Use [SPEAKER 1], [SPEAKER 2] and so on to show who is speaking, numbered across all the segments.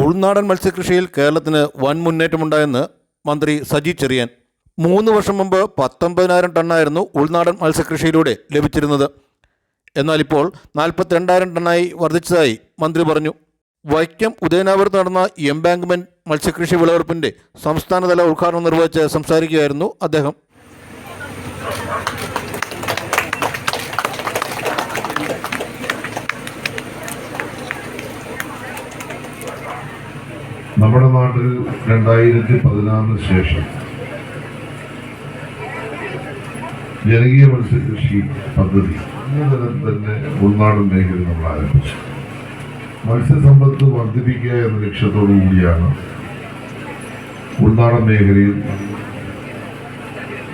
[SPEAKER 1] ഉൾനാടൻ മത്സ്യകൃഷിയിൽ കേരളത്തിന് വൻ മുന്നേറ്റമുണ്ടായെന്ന് മന്ത്രി സജി ചെറിയാൻ. മൂന്ന് വർഷം മുമ്പ് പത്തൊമ്പതിനായിരം ടണ്ണായിരുന്നു ഉൾനാടൻ മത്സ്യകൃഷിയിലൂടെ ലഭിച്ചിരുന്നത്. എന്നാൽ ഇപ്പോൾ നാൽപ്പത്തിരണ്ടായിരം ടണ്ണായി വർദ്ധിച്ചതായി മന്ത്രി പറഞ്ഞു. വൈക്കം ഉദയനാപുരത്ത് നടന്ന എംബാങ്ക്മെന്റ് മത്സ്യകൃഷി വിളവെടുപ്പിന്റെ സംസ്ഥാനതല ഉദ്ഘാടനം നിർവഹിച്ച് സംസാരിക്കുകയായിരുന്നു അദ്ദേഹം.
[SPEAKER 2] നമ്മുടെ നാട്ടിൽ രണ്ടായിരത്തി പതിനാറിന് ശേഷം ജനകീയ മത്സ്യകൃഷി പദ്ധതി അന്നതരം തന്നെ ഉൾനാടൻ മേഖലയിൽ നമ്മൾ ആരംഭിച്ചു. മത്സ്യസമ്പത്ത് വർദ്ധിപ്പിക്കുക എന്ന ലക്ഷ്യത്തോടു കൂടിയാണ് ഉൾനാടൻ മേഖലയിൽ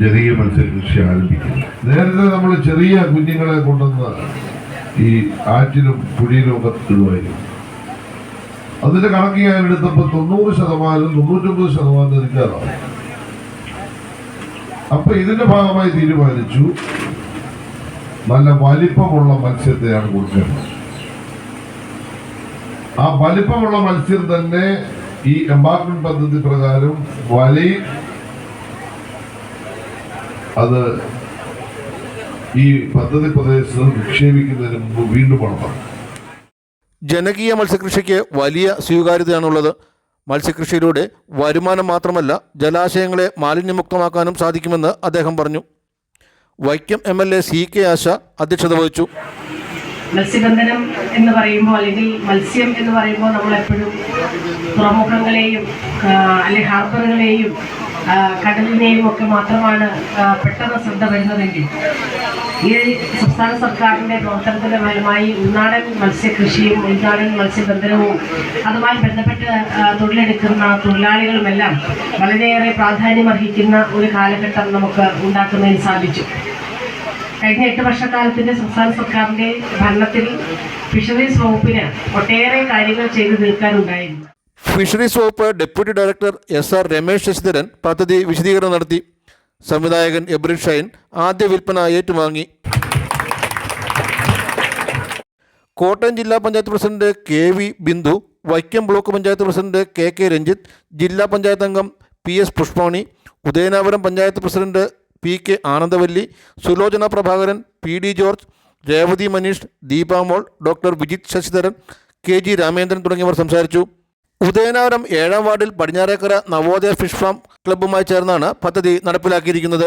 [SPEAKER 2] ജനകീയ മത്സ്യകൃഷി ആരംഭിക്കുന്നത്. നേരത്തെ നമ്മൾ ചെറിയ കുഞ്ഞുങ്ങളെ കൊണ്ടുവന്ന് ഈ ആറ്റിലും പുഴയിലും ഒക്കെ ഇടുമായിരുന്നു. അതിന്റെ കണക്ക് ഞാൻ എടുത്തപ്പോൾ തൊണ്ണൂറ് ശതമാനം തൊണ്ണൂറ്റൊമ്പത് ശതമാനം നിൽക്കാറാണ് അപ്പൊ ഇതിന്റെ ഭാഗമായി തീരുമാനിച്ചു നല്ല വലിപ്പമുള്ള മത്സ്യത്തെയാണ് കൊടുക്കേണ്ടത്. ആ വലിപ്പമുള്ള മത്സ്യം തന്നെ ഈ എംബാർക്ക്മെന്റ് പദ്ധതി പ്രകാരം വലയിൽ അത് ഈ പദ്ധതി പ്രദേശത്ത് നിക്ഷേപിക്കുന്നതിന് മുമ്പ് വീണ്ടും വളർത്തണം.
[SPEAKER 1] ജനകീയ മത്സ്യകൃഷിക്ക് വലിയ സ്വീകാര്യതയാണുള്ളത്. മത്സ്യകൃഷിയിലൂടെ വരുമാനം മാത്രമല്ല ജലാശയങ്ങളെ മാലിന്യമുക്തമാക്കാനും സാധിക്കുമെന്ന് അദ്ദേഹം പറഞ്ഞു. Vaikom MLA C K Asha K ആശ അധ്യക്ഷത വഹിച്ചു.
[SPEAKER 3] മത്സ്യബന്ധനം എന്ന് പറയുമ്പോൾ അല്ലെങ്കിൽ മത്സ്യം എന്ന് പറയുമ്പോൾ നമ്മൾ എപ്പോഴും തുറമുഖങ്ങളെയും അല്ലെങ്കിൽ ഹാർബറുകളെയും കടലിനെയും ഒക്കെ മാത്രമാണ് പെട്ടെന്ന് ശ്രദ്ധ വരുന്നതെങ്കിൽ ഈ സംസ്ഥാന സർക്കാരിന്റെ പ്രവർത്തനത്തിന്റെ ഫലമായി ഉൾനാടൻ മത്സ്യകൃഷിയും ഉൾനാടൻ മത്സ്യബന്ധനവും അതുമായി ബന്ധപ്പെട്ട് തൊഴിലെടുക്കുന്ന തൊഴിലാളികളുമെല്ലാം വളരെയേറെ പ്രാധാന്യമർഹിക്കുന്ന ഒരു കാലഘട്ടം നമുക്ക് ഉണ്ടാക്കുന്നതിന് സാധിച്ചു. കഴിഞ്ഞ എട്ട് വർഷക്കാലത്തിന്റെ സംസ്ഥാന സർക്കാരിന്റെ ഭരണത്തിൽ ഫിഷറീസ് വകുപ്പിന് ഒട്ടേറെ കാര്യങ്ങൾ ചെയ്തു തീർക്കാനുണ്ടായിരുന്നു.
[SPEAKER 1] ഫിഷറീസ് വകുപ്പ് deputy director S R Ramesh Sasidharan പദ്ധതി വിശദീകരണം നടത്തി. സംവിധായകൻ എബ്രിൻ ഷൈൻ ആദ്യ വിൽപ്പന ഏറ്റുവാങ്ങി. കോട്ടയം ജില്ലാ panchayat president K V Bindu Vaikom block panchayat president K K Ranjith ജില്ലാ പഞ്ചായത്ത് അംഗം P S Pushpamani Udayanapuram panchayat president P K Anandavalli Sulochana Prabhakaran P D George Revathi Manish Deepamol doctor Vijith Sasidharan K G Ramendran തുടങ്ങിയവർ സംസാരിച്ചു. ഉദയനാപുരം ഏഴാം വാർഡിൽ പടിഞ്ഞാറേക്കര Navodaya fish farm ക്ലബ്ബുമായി ചേർന്നാണ് പദ്ധതി നടപ്പിലാക്കിയിരിക്കുന്നത്.